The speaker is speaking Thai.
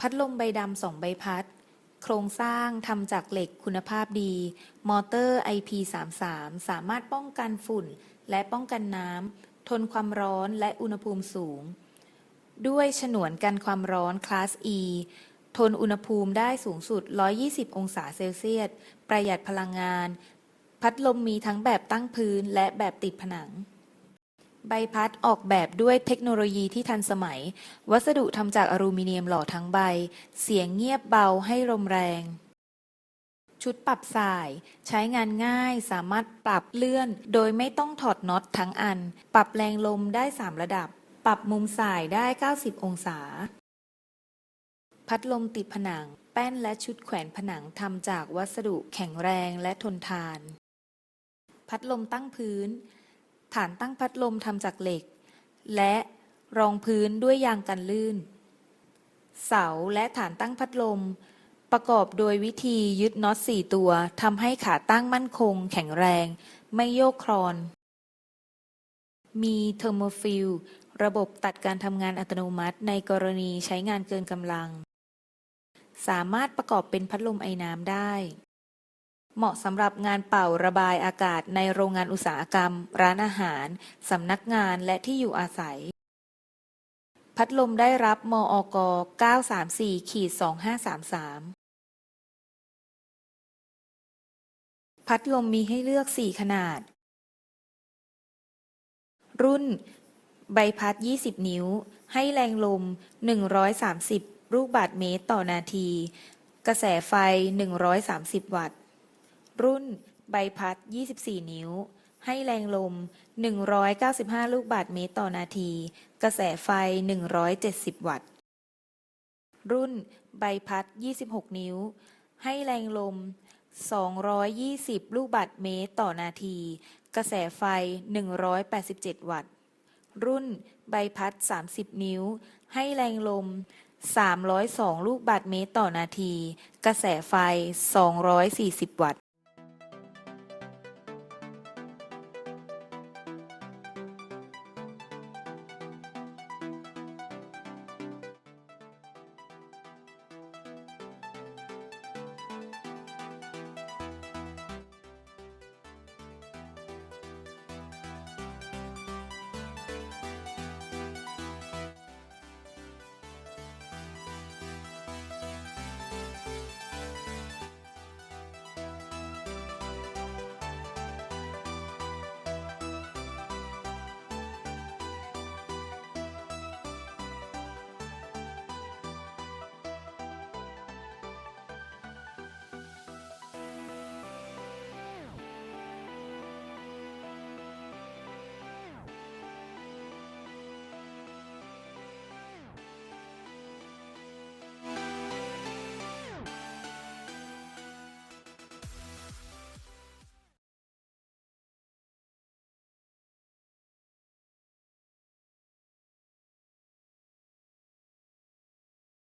พัดลมใบดำสองใบพัด โครงสร้างทำจากเหล็กคุณภาพดี มอเตอร์ IP33 สามารถป้องกันฝุ่นและป้องกันน้ำ ทนความร้อนและอุณหภูมิสูง ด้วยฉนวนกันความร้อนคลาส E ทนอุณหภูมิได้สูงสุด 120 องศาเซลเซียส ประหยัดพลังงาน พัดลมมีทั้งแบบตั้งพื้นและแบบติดผนัง ใบพัดออกแบบด้วยเทคโนโลยีที่ทันสมัย วัสดุทำจากอลูมิเนียมหล่อทั้งใบ เสียงเงียบเบาให้ลมแรง ชุดปรับสาย ใช้งานง่ายสามารถปรับเลื่อน โดยไม่ต้องถอดน็อตทั้งอัน ปรับแรงลมได้ 3 ระดับ ปรับมุมสายได้ 90 องศา พัดลมติดผนัง แป้นและชุดแขวนผนังทำจากวัสดุแข็งแรงและทนทาน พัดลมตั้งพื้น ฐานตั้งพัดลมทำจากเหล็ก และรองพื้นด้วยยางกันลื่น เสาและฐานตั้งพัดลม ประกอบโดยวิธียึดน็อต4ตัวทำให้ขาตั้งมั่นคง แข็งแรง ไม่โยกคลอน มีเทอร์โมฟิลระบบตัดการทำงานอัตโนมัติในกรณีใช้งานเกินกำลัง สามารถประกอบเป็นพัดลมไอน้ำได้ เหมาะสำหรับงานเป่าระบายอากาศในโรงงานอุตสาหกรรม ร้านอาหาร สำนักงานและที่อยู่อาศัย พัดลมได้รับมอก 934ขีด2533 พัดลมมีให้เลือก 4 ขนาด รุ่น ใบพัด 20 นิ้ว ให้แรงลม 130 ลูกบาศก์เมตรต่อนาที กระแสไฟ 130 วัตต์ รุ่นใบพัด 24 นิ้ว ให้แรงลม 195 ลูกบาศก์เมตรต่อนาที กระแสไฟ 170 วัตต์ รุ่นใบพัด 26 นิ้ว ให้แรงลม 220 ลูกบาศก์เมตรต่อนาที กระแสไฟ 187 วัตต์ รุ่นใบพัด 30 นิ้ว ให้แรงลม 302 ลูกบาศก์เมตรต่อนาที กระแสไฟ 240 วัตต์